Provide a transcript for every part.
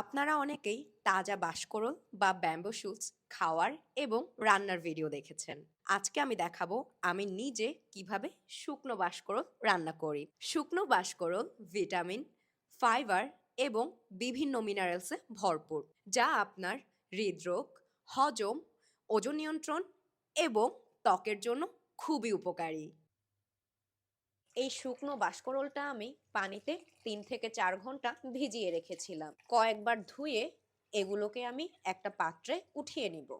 আপনারা অনেকেই তাজা বাঁশকরল বা ব্যাম্বো শুটস খাওয়ার এবং রান্নার ভিডিও দেখেছেন। আজকে আমি দেখাবো আমি নিজে কীভাবে শুকনো বাঁশকরল রান্না করি। শুকনো বাঁশকরল ভিটামিন ফাইবার এবং বিভিন্ন মিনারেলসে ভরপুর, যা আপনার হৃদরোগ, হজম, ওজন নিয়ন্ত্রণ এবং ত্বকের জন্য খুবই উপকারী। এই শুকনো বাঁশকরলটা আমি পানিতে তিন থেকে চার ঘণ্টা ভিজিয়ে রেখেছিলাম। কয়েকবার ধুয়ে এগুলোকে আমি একটা পাত্রে উঠিয়ে নিব।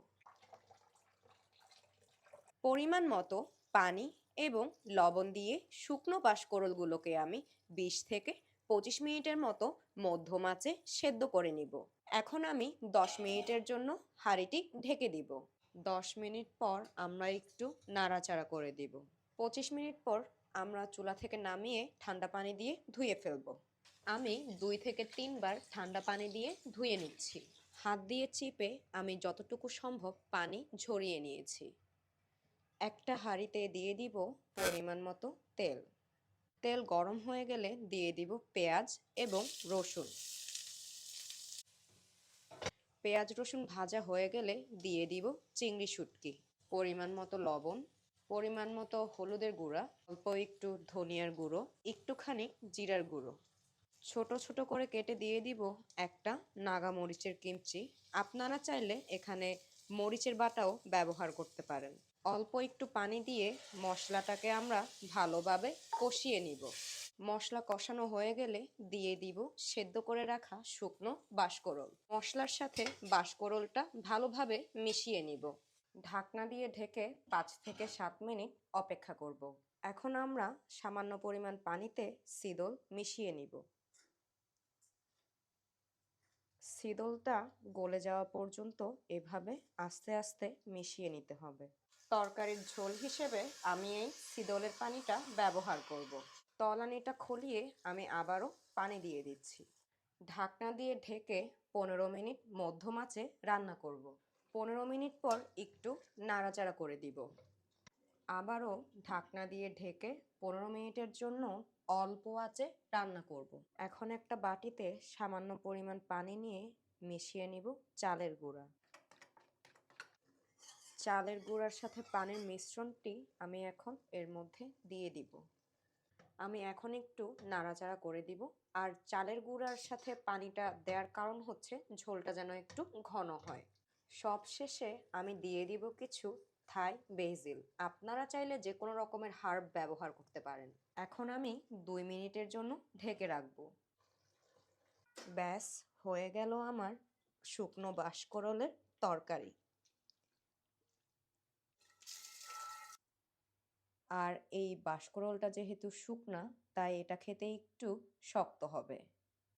পরিমাণ মতো পানি এবং লবণ দিয়ে শুকনো বাঁশকরলগুলোকে আমি বিশ থেকে পঁচিশ মিনিটের মতো মধ্যম আঁচে সেদ্ধ করে নিব। এখন আমি দশ মিনিটের জন্য হাঁড়িটি ঢেকে দিব। দশ মিনিট পর আমরা একটু নাড়াচাড়া করে দিব। পঁচিশ মিনিট পর আমরা চুলা থেকে নামিয়ে ঠান্ডা পানি দিয়ে ধুয়ে ফেলব। আমি দুই থেকে তিনবার ঠান্ডা পানি দিয়ে ধুয়ে নিচ্ছি। হাত দিয়ে চিপে আমি যতটুকু সম্ভব পানি ঝরিয়ে নিয়েছি। একটা হাঁড়িতে দিয়ে দিব পরিমাণ মতো তেল। তেল গরম হয়ে গেলে দিয়ে দিব পেঁয়াজ এবং রসুন। পেঁয়াজ রসুন ভাজা হয়ে গেলে দিয়ে দিব চিংড়ি শুটকি। পরিমাণ মতো লবণ পরিমাণ মতো হলুদের গুঁড়া, অল্প একটু ধনিয়ার গুঁড়ো, একটুখানি জিরার গুঁড়ো। ছোট ছোট করে কেটে দিয়ে দিব একটা নাগা মরিচের কিমচি। আপনারা চাইলে এখানে মরিচের বাটাও ব্যবহার করতে পারেন। অল্প একটু পানি দিয়ে মশলাটাকে আমরা ভালোভাবে কষিয়ে নিব। মশলা কষানো হয়ে গেলে দিয়ে দিব সেদ্ধ করে রাখা শুকনো বাঁশকরল। মশলার সাথে বাঁশকরলটা ভালোভাবে মিশিয়ে নিব। ঢাকনা দিয়ে ঢেকে পাঁচ থেকে সাত মিনিট অপেক্ষা করব এখন আমরা সামান্য পরিমাণ পানিতে সিদল মিশিয়ে নিব সিদলটা গলে যাওয়া পর্যন্ত এভাবে আস্তে আস্তে মিশিয়ে নিতে হবে তরকারির ঝোল হিসেবে আমি এই সিদলের পানিটা ব্যবহার করব। তলানিটা খলিয়ে আমি আবারও পানি দিয়ে দিচ্ছি ঢাকনা দিয়ে ঢেকে পনেরো মিনিট মধ্যম আঁচে রান্না করব। পনেরো মিনিট পর একটু নাড়াচাড়া করে দিব। আবারও ঢাকনা দিয়ে ঢেকে পনেরো মিনিটের জন্য অল্প আঁচে রান্না করব। এখন একটা বাটিতে সামান্য পরিমাণ পানি নিয়ে মিশিয়ে নিব চালের গুঁড়া। চালের গুঁড়ার সাথে পানির মিশ্রণটি আমি এখন এর মধ্যে দিয়ে দিব। আমি এখন একটু নাড়াচাড়া করে দিব। আর চালের গুঁড়ার সাথে পানিটা দেওয়ার কারণ হচ্ছে ঝোলটা যেন একটু ঘন হয়। সব শেষে আমি দিয়ে দিব কিছু থাই বেজিল। আপনারা চাইলে যে কোনো রকমের হার্ব ব্যবহার করতে পারেন। এখন আমি দুই মিনিটের জন্য ঢেকে রাখব। ব্যাস, হয়ে গেল আমার শুকনো বাঁশকরলের তরকারি। আর এই বাঁশকরলটা যেহেতু শুকনা, তাই এটা খেতে একটু শক্ত হবে।